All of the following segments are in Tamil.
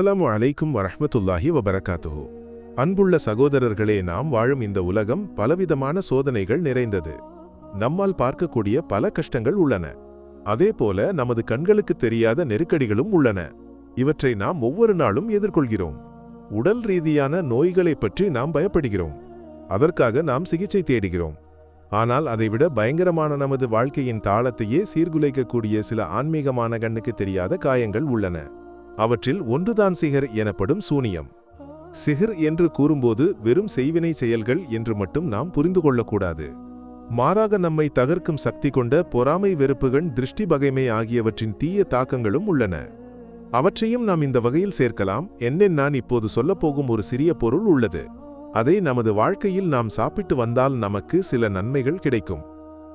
அஸ்ஸலாமு அலைக்கும் வரஹ்மத்துல்லாஹி வபரகாத்துஹு. அன்புள்ள சகோதரர்களே நாம் வாழும் இந்த உலகம் பலவிதமான சோதனைகள் நிறைந்தது. நம்மால் பார்க்கக்கூடிய பல கஷ்டங்கள் உள்ளன. அதேபோல நமது கண்களுக்கு தெரியாத நெருக்கடிகளும் உள்ளன. இவற்றை நாம் ஒவ்வொரு நாளும் எதிர்கொள்கிறோம். உடல் ரீதியான நோய்களைப் பற்றி நாம் பயப்படுகிறோம். அதற்காக நாம் சிகிச்சை தேடுகிறோம். ஆனால் அதைவிட பயங்கரமான நமது வாழ்க்கையின் தாளத்தையே சீர்குலைக்கக்கூடிய சில ஆன்மீகமான கண்ணுக்கு தெரியாத காயங்கள் உள்ளன. அவற்றில் ஒன்றுதான் சிகர் எனப்படும் சூனியம். சிகர் என்று கூறும்போது வெறும் செய்வினை செயல்கள் என்று மட்டும் நாம் புரிந்து கொள்ளக்கூடாது. மாறாக நம்மை தகர்க்கும் சக்தி கொண்ட பொறாமை வெறுப்புகள் திருஷ்டி பகைமை ஆகியவற்றின் தீய தாக்கங்களும் உள்ளன. அவற்றையும் நாம் இந்த வகையில் சேர்க்கலாம். என்னென் நான் இப்போது சொல்லப்போகும் ஒரு சிறிய பொருள் உள்ளது. அதை நமது வாழ்க்கையில் நாம் சாப்பிட்டு வந்தால் நமக்கு சில நன்மைகள் கிடைக்கும்.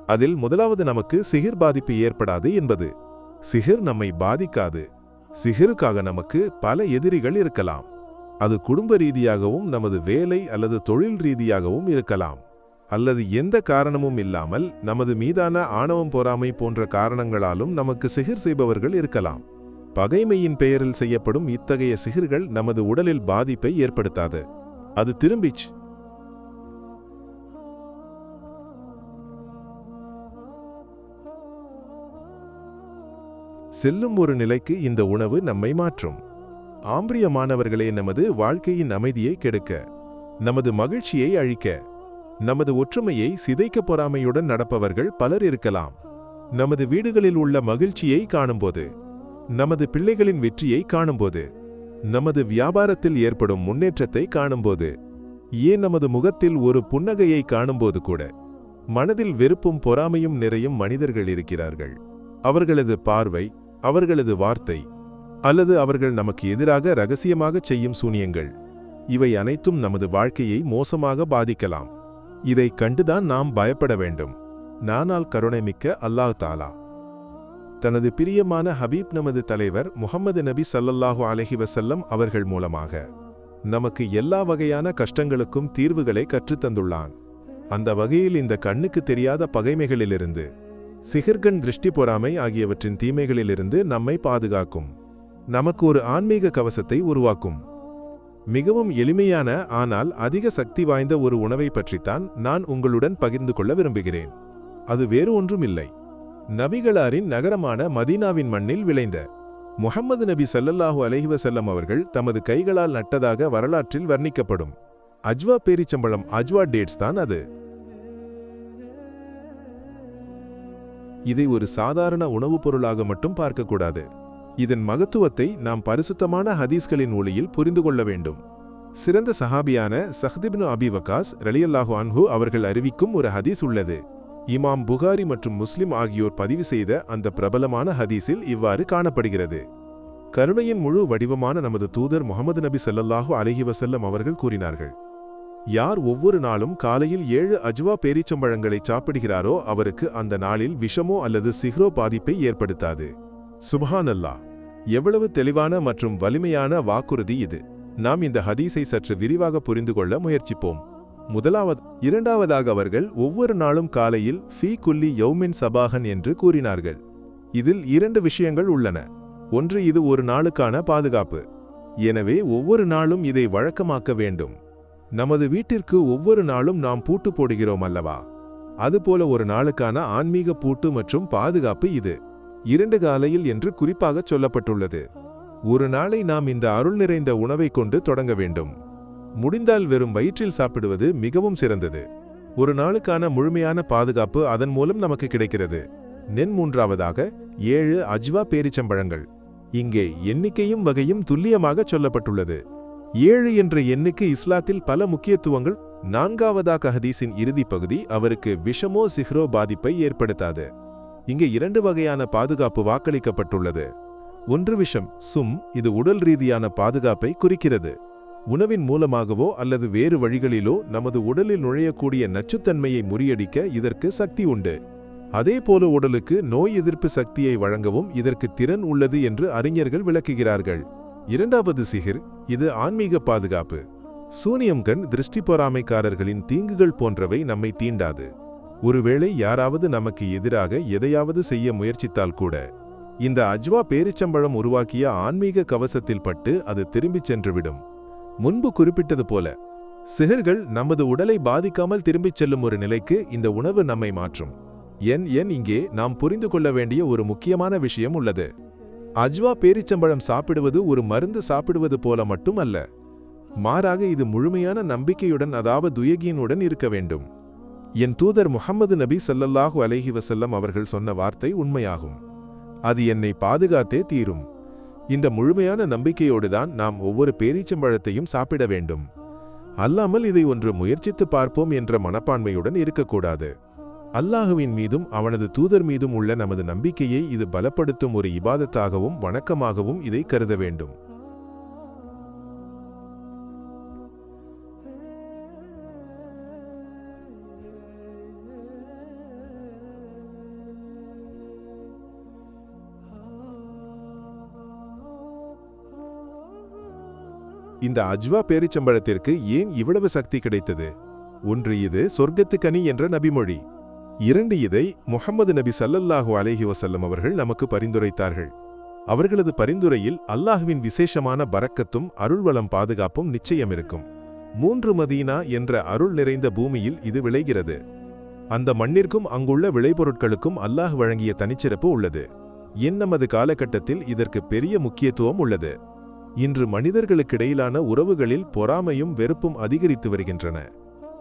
அதில் முதலாவது நமக்கு சிகிர் பாதிப்பு ஏற்படாது என்பது. சிகிர் நம்மை பாதிக்காது. சிகிருக்காக நமக்கு பல எதிரிகள் இருக்கலாம். அது குடும்ப ரீதியாகவும் நமது வேலை அல்லது தொழில் ரீதியாகவும் இருக்கலாம். அல்லது எந்த காரணமும் இல்லாமல் நமது மீதான ஆணவம் பொறாமை போன்ற காரணங்களாலும் நமக்கு சிகிர் செய்பவர்கள் இருக்கலாம். பகைமையின் பெயரில் செய்யப்படும் இத்தகைய சிகிர்கள் நமது உடலில் பாதிப்பை ஏற்படுத்தாது. அது திரும்பிச் செல்லும் ஒரு நிலைக்கு இந்த உணவு நம்மை மாற்றும். ஆம்பிரியமானவர்களே நமது வாழ்க்கையின் அமைதியை கெடுக்க நமது மகிழ்ச்சியை அழிக்க நமது ஒற்றுமையை சிதைக்க பொறாமையுடன் நடப்பவர்கள் பலர் இருக்கலாம். நமது வீடுகளில் உள்ள மகிழ்ச்சியை காணும்போது நமது பிள்ளைகளின் வெற்றியை காணும்போது நமது வியாபாரத்தில் ஏற்படும் முன்னேற்றத்தை காணும்போது ஏன் நமது முகத்தில் ஒரு புன்னகையை காணும்போது கூட மனதில் வெறுப்பும் பொறாமையும் நிறையும் மனிதர்கள் இருக்கிறார்கள். அவர்களது பார்வை அவர்களது வார்த்தை அல்லது அவர்கள் நமக்கு எதிராக ரகசியமாகச் செய்யும் சூனியங்கள். இவை அனைத்தும் நமது வாழ்க்கையை மோசமாக பாதிக்கலாம். இதை கண்டுதான் நாம் பயப்பட வேண்டும். நானால் கருணைமிக்க அல்லாஹ் தாலா. தனது பிரியமான ஹபீப் நமது தலைவர் முகமது நபி சல்லல்லாஹு அலஹி வசல்லம் அவர்கள் மூலமாக நமக்கு எல்லா வகையான கஷ்டங்களுக்கும் தீர்வுகளை கற்றுத்தந்துள்ளான். அந்த வகையில் இந்த கண்ணுக்கு தெரியாத பகைமைகளிலிருந்து சிகர்கன் திருஷ்டி பொறாமை ஆகியவற்றின் தீமைகளிலிருந்து நம்மை பாதுகாக்கும். நமக்கு ஒரு ஆன்மீக கவசத்தை உருவாக்கும். மிகவும் எளிமையான ஆனால் அதிக சக்தி வாய்ந்த ஒரு உணவை பற்றித்தான் நான் உங்களுடன் பகிர்ந்து கொள்ள விரும்புகிறேன். அது வேறு ஒன்றும் இல்லை நபிகளாரின் நகரமான மதீனாவின் மண்ணில் விளைந்த முஹம்மது நபி சல்லல்லாஹு அலஹிவசல்லம் அவர்கள் தமது கைகளால் நட்டதாக வரலாற்றில் வர்ணிக்கப்படும். அஜ்வா பேரிச்சம்பழம் அஜ்வா டேட்ஸ் தான் அது. இதை ஒரு சாதாரண உணவுப் பொருளாக மட்டும் பார்க்கக்கூடாது. இதன் மகத்துவத்தை நாம் பரிசுத்தமான ஹதீஸ்களின் ஒளியில் புரிந்து கொள்ள வேண்டும். சிறந்த சஹாபியான சஹ்திப்னு அபி வகாஸ் ரலியல்லாஹு அன்ஹு அவர்கள் அறிவிக்கும் ஒரு ஹதீஸ் உள்ளது. இமாம் புகாரி மற்றும் முஸ்லிம் ஆகியோர் பதிவு செய்த அந்த பிரபலமான ஹதீஸில் இவ்வாறு காணப்படுகிறது. கருணையின் முழு வடிவமான நமது தூதர் முகமது நபி சல்லல்லாஹு அலஹி வசல்லம் அவர்கள் கூறினார்கள். யார் ஒவ்வொரு நாளும் காலையில் ஏழு அஜ்வா பேரீச்சம்பழங்களை சாப்பிடுகிறாரோ அவருக்கு அந்த நாளில் விஷமோ அல்லது சிஹ்ரோ பாதிப்பை ஏற்படுத்தாது. சுபஹானல்லா. எவ்வளவு தெளிவான மற்றும் வலிமையான வாக்குறுதி இது. நாம் இந்த ஹதீஸை சற்று விரிவாக புரிந்து கொள்ள முயற்சிப்போம். முதலாவது இரண்டாவதாக அவர்கள் ஒவ்வொரு நாளும் காலையில் ஃபீ குல்லி யௌமின் சபாகன் என்று கூறினார்கள். இதில் இரண்டு விஷயங்கள் உள்ளன. ஒன்று இது ஒரு நாளுக்கான பாதுகாப்பு. எனவே ஒவ்வொரு நாளும் இதை வழக்கமாக்க வேண்டும். நமது வீட்டிற்கு ஒவ்வொரு நாளும் நாம் பூட்டு போடுகிறோம் அல்லவா? அதுபோல ஒரு நாளுக்கான ஆன்மீக பூட்டு மற்றும் பாதுகாப்பு இது இரண்டு காலையில் என்று குறிப்பாகச் சொல்லப்பட்டுள்ளது. ஒரு நாளை நாம் இந்த அருள் நிறைந்த உணவை கொண்டு தொடங்க வேண்டும். முடிந்தால் வெறும் வயிற்றில் சாப்பிடுவது மிகவும் சிறந்தது. ஒரு நாளுக்கான முழுமையான பாதுகாப்பு அதன் மூலம் நமக்கு கிடைக்கிறது. நென் மூன்றாவதாக ஏழு அஜ்வா பேரிச்சம்பழங்கள். இங்கே எண்ணிக்கையும் வகையும் துல்லியமாகச் சொல்லப்பட்டுள்ளது. ஏழு என்ற எண்ணுக்கு இஸ்லாத்தில் பல முக்கியத்துவங்கள். நான்காவதாக ஹதீஸின் இறுதிப் பகுதி அவருக்கு விஷமோ சிஹ்ரோ பாதிப்பை ஏற்படுத்தாது. இங்கே இரண்டு வகையான பாதுகாப்பு வாக்களிக்கப்பட்டுள்ளது. ஒன்று விஷம் சும் இது உடல் ரீதியான பாதுகாப்பை குறிக்கிறது. உணவின் மூலமாகவோ அல்லது வேறு வழிகளிலோ நமது உடலில் நுழையக்கூடிய நச்சுத்தன்மையை முறியடிக்க இதற்கு சக்தி உண்டு. அதேபோல உடலுக்கு நோய் எதிர்ப்பு சக்தியை வழங்கவும் இதற்கு திறன் உள்ளது என்று அறிஞர்கள் விளக்குகிறார்கள். இரண்டாவது சிகிர் இது ஆன்மீக பாதுகாப்பு. சூனியம் கண் திருஷ்டி பொறாமைக்காரர்களின் தீங்குகள் போன்றவை நம்மை தீண்டாது. ஒருவேளை யாராவது நமக்கு எதிராக எதையாவது செய்ய முயற்சித்தால் கூட இந்த அஜ்வா பேரிச்சம்பழம் உருவாக்கிய ஆன்மீக கவசத்தில் பட்டு அது திரும்பிச் சென்றுவிடும். முன்பு குறிப்பிட்டது போல சிகர்கள் நமது உடலை பாதிக்காமல் திரும்பிச் செல்லும் ஒரு நிலைக்கு இந்த உணவு நம்மை மாற்றும். என் என் இங்கே நாம் புரிந்து கொள்ள வேண்டிய ஒரு முக்கியமான விஷயம் உள்ளது. அஜ்வா பேரிச்சம்பழம் சாப்பிடுவது ஒரு மருந்து சாப்பிடுவது போல மட்டுமல்ல. மாறாக இது முழுமையான நம்பிக்கையுடன் அதாவது துயகியனுடன் இருக்க வேண்டும். என் தூதர் முஹம்மது நபி சல்லல்லாஹு அலஹி வசல்லம் அவர்கள் சொன்ன வார்த்தை உண்மையாகும். அது என்னை பாதுகாத்தே தீரும். இந்த முழுமையான நம்பிக்கையோடுதான் நாம் ஒவ்வொரு பேரீச்சம்பழத்தையும் சாப்பிட வேண்டும். அல்லாமல் இதை ஒன்று முயற்சித்து பார்ப்போம் என்ற மனப்பான்மையுடன் இருக்கக்கூடாது. அல்லாஹுவின் மீதும் அவனது தூதர் மீதும் உள்ள நமது நம்பிக்கையை இது பலப்படுத்தும் ஒரு இபாதத்தாகவும் வணக்கமாகவும் இதை கருத வேண்டும். இந்த அஜ்வா பேரிச்சம்பழத்திற்கு ஏன் இவ்வளவு சக்தி கிடைத்தது? ஒன்று இது சொர்க்கத்துக்கனி என்ற நபிமொழி. இரண்டு இதை முஹம்மது நபி சல்லல்லாஹு அலேஹி வசல்லம் அவர்கள் நமக்கு பரிந்துரைத்தார்கள். அவர்களது பரிந்துரையில் அல்லாஹுவின் விசேஷமான பரக்கத்தும் அருள்வளம் பாதுகாப்பும் நிச்சயம் இருக்கும் மூன்று மதீனா என்ற அருள் நிறைந்த பூமியில் இது விளைகிறது. அந்த மண்ணிற்கும் அங்குள்ள விளைபொருட்களுக்கும் அல்லாஹ் வழங்கிய தனிச்சிறப்பு உள்ளது. என் நமது காலகட்டத்தில் இதற்கு பெரிய முக்கியத்துவம் உள்ளது. இன்று மனிதர்களுக்கிடையிலான உறவுகளில் பொறாமையும் வெறுப்பும் அதிகரித்து வருகின்றன.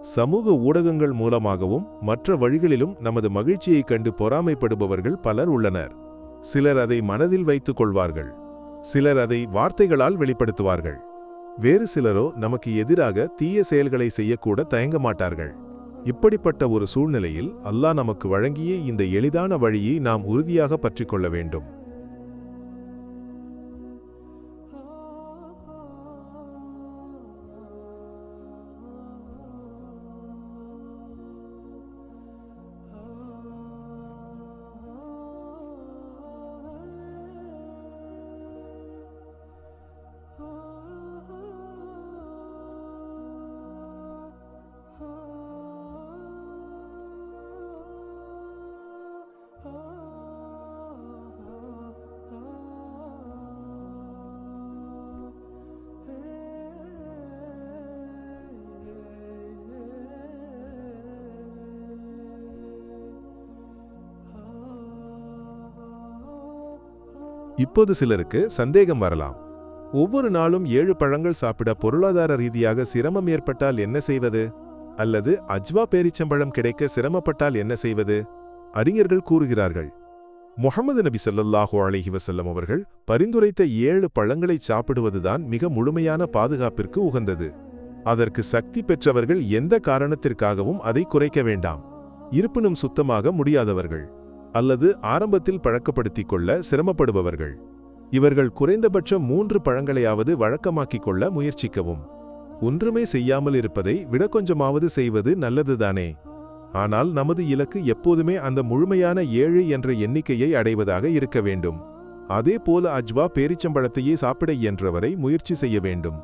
சமூக ஊடகங்கள் மூலமாகவும் மற்ற வழிகளிலும் நமது மகிழ்ச்சியைக் கண்டு பொறாமைப்படுபவர்கள் பலர் உள்ளனர். சிலர் அதை மனதில் வைத்துக் கொள்வார்கள். சிலர் அதை வார்த்தைகளால் வெளிப்படுத்துவார்கள். வேறு சிலரோ நமக்கு எதிராக தீய செயல்களை செய்யக்கூட தயங்க மாட்டார்கள் இப்படிப்பட்ட ஒரு சூழ்நிலையில் அல்லாஹ் நமக்கு வழங்கிய இந்த எளிதான வழியை நாம் உறுதியாக பற்றிக்கொள்ள வேண்டும். இப்போது சிலருக்கு சந்தேகம் வரலாம். ஒவ்வொரு நாளும் ஏழு பழங்கள் சாப்பிட பொருளாதார ரீதியாக சிரமம் ஏற்பட்டால் என்ன செய்வது? அல்லது அஜ்வா பேரிச்சம்பழம் கிடைக்க சிரமப்பட்டால் என்ன செய்வது? அறிஞர்கள் கூறுகிறார்கள். முகமது நபி ஸல்லல்லாஹு அலஹி வசல்லம் அவர்கள் பரிந்துரைத்த ஏழு பழங்களை சாப்பிடுவதுதான் மிக முழுமையான பாதுகாப்பிற்கு உகந்தது. அதற்கு சக்தி பெற்றவர்கள் எந்த காரணத்திற்காகவும் அதை குறைக்க வேண்டாம். இருப்பினும் சுத்தமாக முடியாதவர்கள். அல்லது ஆரம்பத்தில் பழக்கப்படுத்திக் கொள்ள சிரமப்படுபவர்கள். இவர்கள் குறைந்தபட்சம் மூன்று பழங்களையாவது வழக்கமாக்கிக் கொள்ள முயற்சிக்கவும். ஒன்றுமே செய்யாமல் இருப்பதை விட கொஞ்சமாவது செய்வது நல்லதுதானே. ஆனால் நமது இலக்கு எப்போதுமே அந்த முழுமையான ஏழு என்ற எண்ணிக்கையை அடைவதாக இருக்க வேண்டும். அதே போல அஜ்வா பேரிச்சம்பழத்தையே சாப்பிட இயன்றவரை முயற்சி செய்ய வேண்டும்.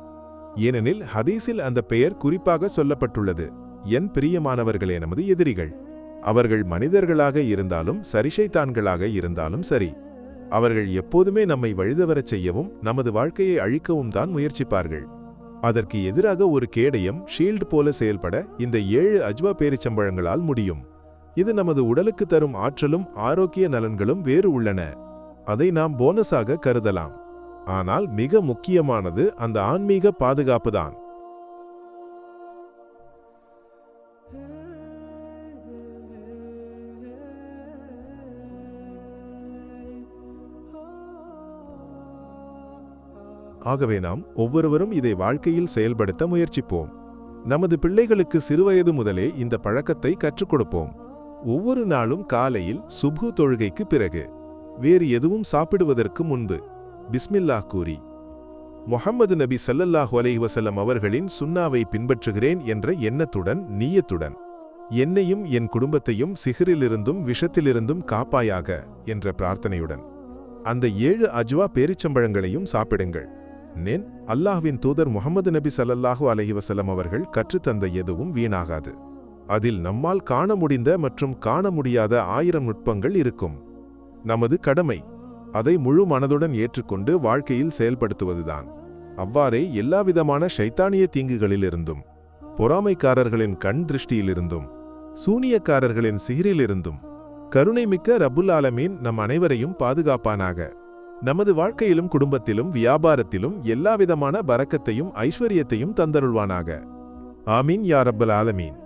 ஏனெனில் ஹதீஸில் அந்த பெயர் குறிப்பாக சொல்லப்பட்டுள்ளது. என் பிரியமானவர்களே நமது எதிரிகள். அவர்கள் மனிதர்களாக இருந்தாலும் சரிசைத்தான்களாக இருந்தாலும் சரி. அவர்கள் எப்போதுமே நம்மை வழிதவரச் செய்யவும் நமது வாழ்க்கையை அழிக்கவும் தான் முயற்சிப்பார்கள். அதற்கு எதிராக ஒரு கேடயம் ஷீல்டு போல செயல்பட இந்த ஏழு அஜ்வா பேரிச்சம்பழங்களால் முடியும். இது நமது உடலுக்கு தரும் ஆற்றலும் ஆரோக்கிய நலன்களும் வேறு உள்ளன. அதை நாம் போனஸாக கருதலாம். ஆனால் மிக முக்கியமானது அந்த ஆன்மீக பாதுகாப்புதான் ஆகவே நாம் ஒவ்வொருவரும் இதை வாழ்க்கையில் செயல்படுத்த முயற்சிப்போம். நமது பிள்ளைகளுக்கு சிறுவயது முதலே இந்த பழக்கத்தை கற்றுக் கொடுப்போம். ஒவ்வொரு நாளும் காலையில் சுபு தொழுகைக்கு பிறகு வேறு எதுவும் சாப்பிடுவதற்கு முன்பு பிஸ்மில்லாஹ் கூறி முஹம்மது நபி சல்லல்லாஹு அலைஹி வசல்லம் அவர்களின் சுன்னாவை பின்பற்றுகிறேன் என்ற எண்ணத்துடன் நீயத்துடன் என்னையும் என் குடும்பத்தையும் சிகரிலிருந்தும் விஷத்திலிருந்தும் காப்பாயாக என்ற பிரார்த்தனையுடன் அந்த ஏழு அஜ்வா பேரிச்சம்பழங்களையும் சாப்பிடுங்கள். நேன் அல்லாஹ்வின் தூதர் முகமது நபி சல்லல்லாஹு அலஹிவசலம் அவர்கள் கற்றுத்தந்த எதுவும் வீணாகாது. அதில் நம்மால் காண முடிந்த மற்றும் காண முடியாத ஆயிரம் நுட்பங்கள் இருக்கும். நமது கடமை அதை முழு மனதுடன் ஏற்றுக்கொண்டு வாழ்க்கையில் செயல்படுத்துவதுதான். அவ்வாறே எல்லாவிதமான ஷைத்தானிய தீங்குகளிலிருந்தும் பொறாமைக்காரர்களின் கண் திருஷ்டியிலிருந்தும் சூனியக்காரர்களின் சிகிரிலிருந்தும் கருணைமிக்க ரபுல் ஆலமீன் நம் அனைவரையும் பாதுகாப்பானாக. நமது வாழ்க்கையிலும் குடும்பத்திலும் வியாபாரத்திலும் எல்லாவிதமான பரக்கத்தையும் ஐஸ்வர்யத்தையும் தந்தருள்வானாக. ஆமீன் யா ரப்பல் ஆலமீன்.